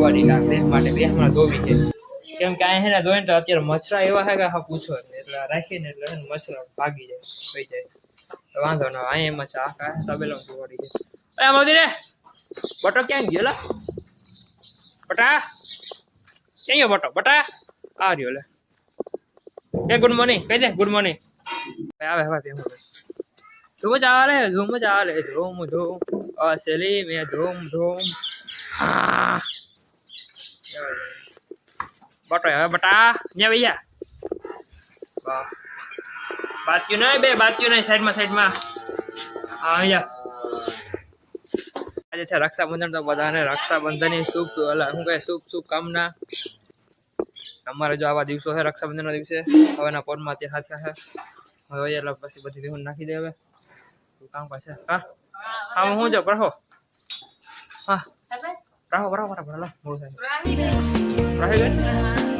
રાખી જુવાડી બે માટે બે હમણાં ધોવી છે. કેમ કે અહીંયા ધોઈને તો અત્યારે મચ્છરા એવા હે કે હા પૂછો એટલે રાખીને એટલે મચ્છરા ભાગી જાય, થઈ જાય. વાંધો ના. અહીંયા આ કા તબેલો જુવાડી છે. અરે મોદી રે, બટો ક્યાં ગયો લા? બટા, ક્યાં ગયો બટો? બટા, આ રહ્યો લે. એ ગુડ મોર્નિંગ, કહી દે, ગુડ મોર્નિંગ. આવે હવે ભેગું ધૂમ ચાલે ધૂમ ચાલે ધૂમ ધૂમ. અસલી મેં ધૂમ ધૂમ. હા. બટો હવે બટા ન્યા ભૈયા વાહ બાત્યું નહીં બે બાત્યું નહીં સાઈડમાં સાઈડમાં હા અહીંયા આજે છે રક્ષાબંધન તો બધાને રક્ષાબંધનની શુભ ઓલા શું કહે શુભ શુભ કામના અમારે જો આવા દિવસો છે રક્ષાબંધનના દિવસે હવેના પોરમાં અત્યારે હાથ્યા છે હવે એટલે પછી બધી વિહુન નાખી દે હવે કામ પાસે હા હા હું જો પ્રહો હા પ્રહો બરાબર પ્રહો મૂળ થાય રહી ગઈ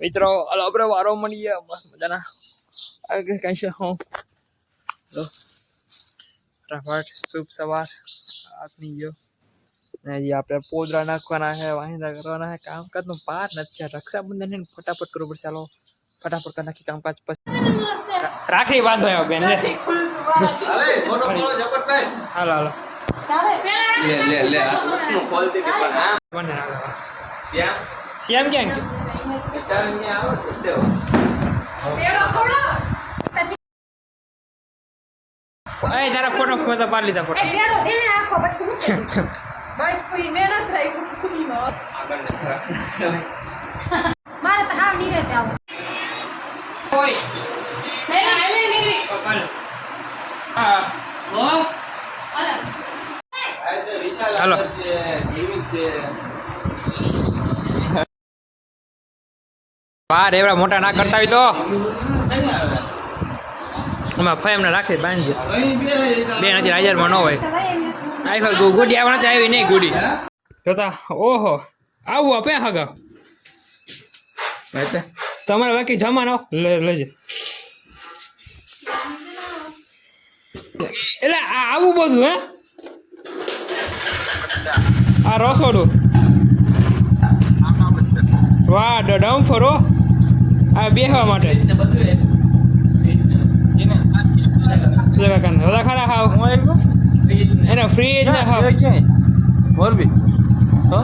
મિત્રો અલ આપણે વારો મળી ગયા મસ્ત મજાના. આગળ કઈ છે? હું. ફટાફટ શુભ સવાર. આપની ગયો. ને હજી આપણે પોદરા નાખવાના છે વાહિંદા કરવાના છે. કામકાજનો પાર નથી રક્ષાબંધન છે ને ફટાફટ કરવું પડશે. ચાલો ફટાફટ કરી નાખી કામકાજ. પછી રાખડી બાંધો આવ્યો બેન લે. હાલો હાલો. લે લે લે. આ કોલ હતી પણ હાલો શ્યામ કેમ? ક્યાં ગયો એ તારા ફોટો ફોટો પાડી લીધા ફોટો મારે તો હાવ નહીં રહેતા હાલો. બાર એવડા મોટા ના કરતા હોય તો. એમાં ફેમને રાખી બાંધજો બે હજાર હાજરમાં ન હોય. આવી ફર ગુડી આવવા નથી આવી નહીં ગુડી. જોતા, ઓહો, આવું આપે હગા. તમારે બાકી જમાનો? લેજે. એટલે આવું બધું, હે? આ રસોડું. વાહ ડમ ફરો આ બેહવા માટે. ઓલા ખરા હાવ. એનો ફ્રીજ ને હાવ. મોરબી. હો?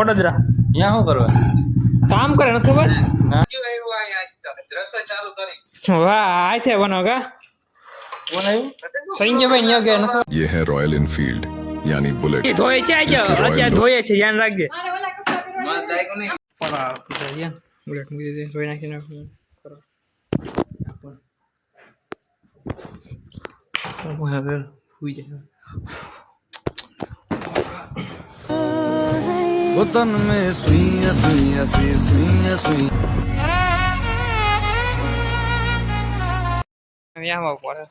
વડોદરા. શું કરવા? કામ કરે નથી ખબર? વાહ આ છે બનો કા? સંજયભાઈ ન્યો યે હે રોયલ એનફીલ્ડ યાની બુલેટ ધોય છે આજે ધોયે છે ધ્યાન રાખજે. બુલેટ મૂકી દીધી ધોઈ નાખીને કરો હવે હુઈ જાય વતન મે સુઈયા સુઈયા સી સુઈયા સુઈયા યામાં પડે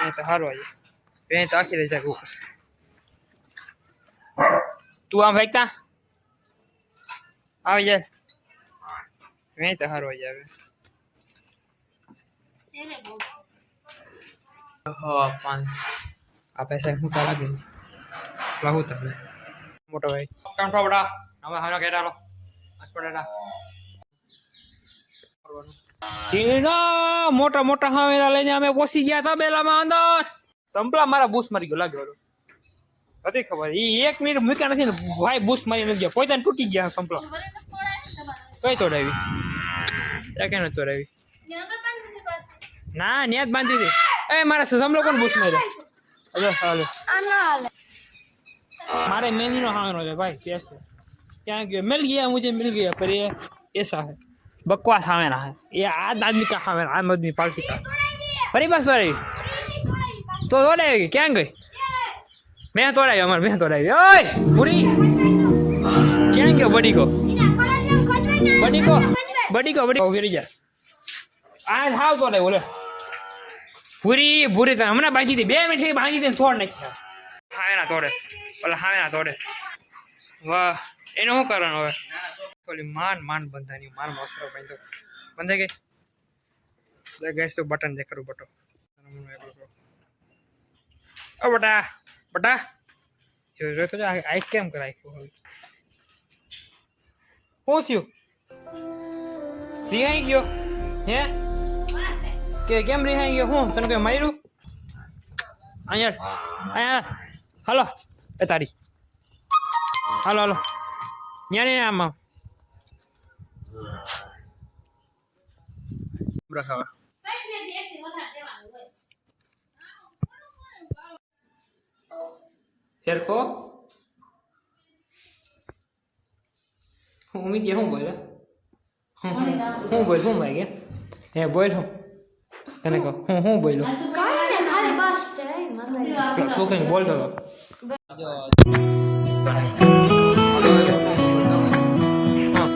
એ તો સારું આજે બે તો આખી રહી જાય ઉપર તું આમ ફેંકતા આવી જાય બે તો સારું આવી જાય હા પાંચ આ પૈસા હું તારા લાગે લાગુ તમે મોટો ભાઈ કામ બડા હવે હવે ઘેર આલો હોસ્પિટલ ચીનો મોટા મોટા હાવેરા લઈને અમે પોસી ગયા હતા બેલામાં અંદર સંપલા મારા બૂસ મારી ગયો લાગે નથી હતી ખબર એ એક મિનિટ મૂક્યા નથી ને ભાઈ બૂસ મારી નથી ગયા પોતાને તૂટી ગયા સંપલા કઈ તોડાવી ત્યાં ક્યાં નથી તોડાવી ના ન્યાત બાંધી હતી. એ, મારા સસમ લોકોને બૂસ માર્યો? Hello hello. મારે મહેંદીનો હાંગનો છે, ભાઈ કેસ ક્યાં ગયો? મિલ ગયા, મુજે મિલ ગયા પર એ એસા હે બકવાસ હાવે ના હે. એ આદ આદમી કા હાવે આ આદમી પાર્ટી કા. ફરી બસ તોડાવી તો તોડાવી ક્યાં ગઈ? મેં તોડાવી અમારે મેં તોડાવી ઓય, પૂરી. ક્યાં ગયો બડી ગયો બડીકો બડીકો બડીકો, ઊભી જા. આ થાવ તો નહીં બોલે ભૂરી ભૂરી તને હમણાં બાંધી દે, બે મિનિટથી બાંધી દે થોડ નાખી. હાવે ના તોડે. ઓલા હાવે ના તોડે. વાહ, એનું શું કારણ હવે? ઓલી માન માન બંધાની, માન મોસરો બાંધો બંધે ગઈ? ગેસ તો બટન દેખાડું બટો ઓ, બટા બટા. જો જો, તો આ કેમ કરાય? શું થયું? રિહાઈ ગયો હે કે કેમ રિહાઈ ગયો હું તને કઈ માર્યું અહીંયા અહીંયા હાલો એ તારી હાલો હાલો ન્યા ને આમાં રખાવા ફેરકો હું ઉમી ગયા હું બોલ્યા હું બોલ હું ભાઈ ગયા હે બોલ હું. તને કહો. હું હું બોલું? કાંઈ ને ખાલી બસ જય મને તું કઈ બોલતો હતો